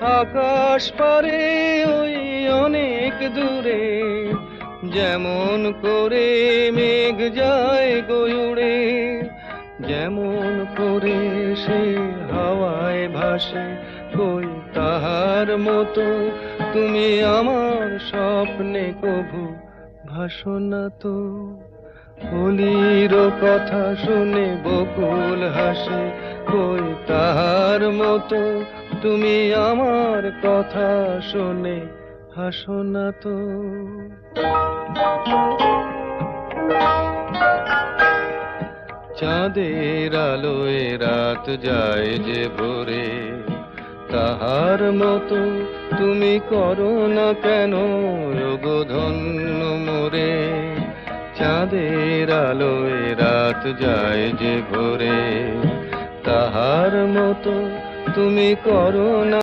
আকাশ পারে ওই অনেক দূরে, যেমন করে মেঘ যায় গয়ুড়ে যেমন করে সে হাওয়ায় ভাসে কই তাহার মতো। তুমি আমার স্বপ্নে কভু, ভাসো না তো। বলির কথা শুনে বকুল হাসে কই তাহার মতো। তুমি আমার কথা শুনে হাসো না তো। চাঁদের আলোয় রাত যায় যে ভোরে, তাহার মতো তুমি করো না কেন ধন্য মোরে? চাঁদের আলোয় রাত যায় যে ভোরে, তাহার মতো তুমি করো না।